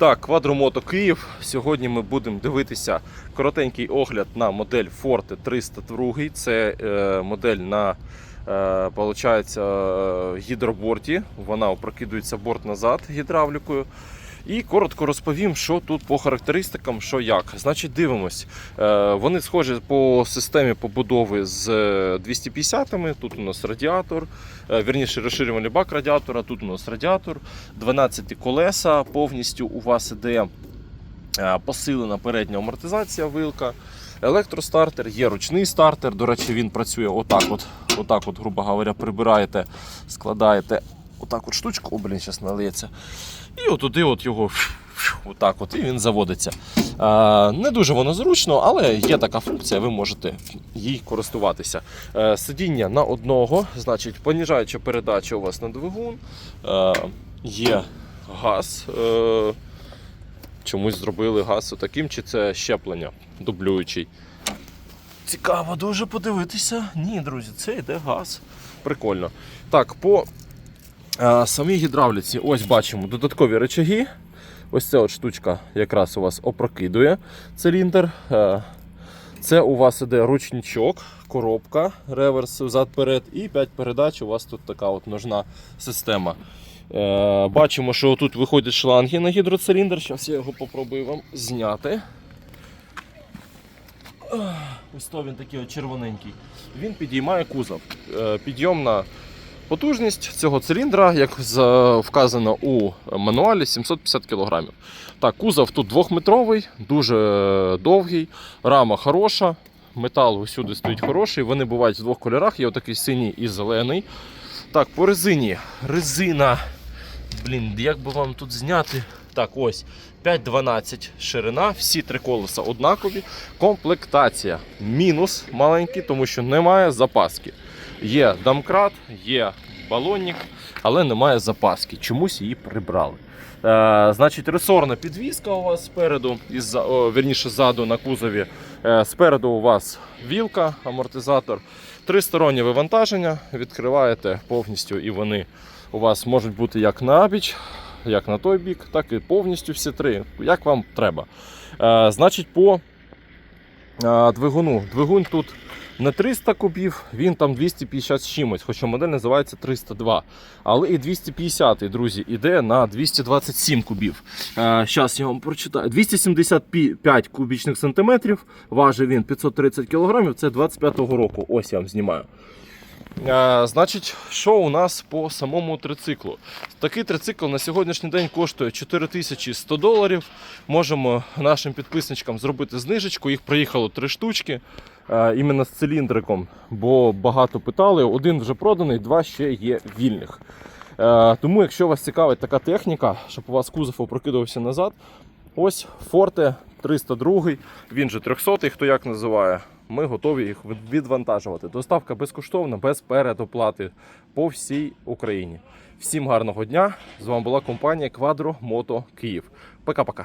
Так, Квадромото Київ. Сьогодні ми будемо дивитися коротенький огляд на модель Forte 302. Це е, модель на е, гідроборті. Вона опрокидується борт назад гідравлікою. І коротко розповім, що тут по характеристикам, що як. Значить, дивимось. Е, Вони схожі по системі побудови з е, 250-ми. Тут у нас радіатор, е, вірніше розширювальний бак радіатора, тут у нас радіатор, 12 колеса повністю у вас іде е, посилена передня амортизація вилка. Електростартер, є ручний стартер. До речі, він працює отак, от, отак от, грубо говоря, прибираєте, складаєте отак от штучку, о, блін, зараз налиється. І отуди от його отак от, і він заводиться. Е, не дуже воно зручно, але є така функція, ви можете їй користуватися. Е, сидіння на одного, значить, поніжаюча передача у вас на двигун. Е, є газ. Чомусь зробили газ таким, чи це щеплення дублюючий. Цікаво дуже подивитися. Ні, друзі, це йде газ. Прикольно. Так, по е, самій гідравліці, ось бачимо додаткові речаги. Ось ця от штучка якраз у вас опрокидує циліндр. Е, це у вас іде ручничок, коробка, реверс взад-перед і 5 передач. У вас тут така от ножна система. Е, бачимо, що тут виходять шланги на гідроциліндр. Зараз я його попробую вам зняти. Ось то він такий от червоненький. Він підіймає кузов. Е, Підйомна потужність цього циліндра, як вказано у мануалі, 750 кг. Так, кузов тут двохметровий, дуже довгий, рама хороша, метал усюди стоїть хороший. Вони бувають в двох кольорах, є отакий синій і зелений. Так, по резині. Резина. Блін, як би вам тут зняти? Так, ось 5,12 ширина, всі три колеса однакові. Комплектація мінус маленький, тому що немає запаски. Є домкрат, є балонник, але немає запаски. Чомусь її прибрали. Е, значить, ресорна підвізка у вас спереду, із, о, вірніше ззаду на кузові. Е, спереду у вас вілка, амортизатор, тристороннє вивантаження. Відкриваєте повністю, і вони у вас можуть бути як на біч, як на той бік, так і повністю всі три, як вам треба. Е, значить, по е, двигуну. Двигун тут не 300 кубів, він там 250 з чимось, хоча модель називається 302. Але і 250, друзі, іде на 227 кубів. Зараз я вам прочитаю. 275 кубічних сантиметрів, важить він 530 кілограмів, це 25-го року. Ось я вам знімаю. Значить, що у нас по самому трициклу? Такий трицикл на сьогоднішній день коштує 4100 доларів. Можемо нашим підписничкам зробити знижечку. Їх приїхало три штучки іменно з циліндриком, бо багато питали. Один вже проданий, два ще є вільних. Тому, якщо вас цікавить така техніка, щоб у вас кузов опрокидувався назад, ось Forte 302, він же 300, хто як називає. Ми готові їх відвантажувати. Доставка безкоштовна, без передоплати по всій Україні. Всім гарного дня! З вами була компанія Quadro Moto Київ. Пока-пока.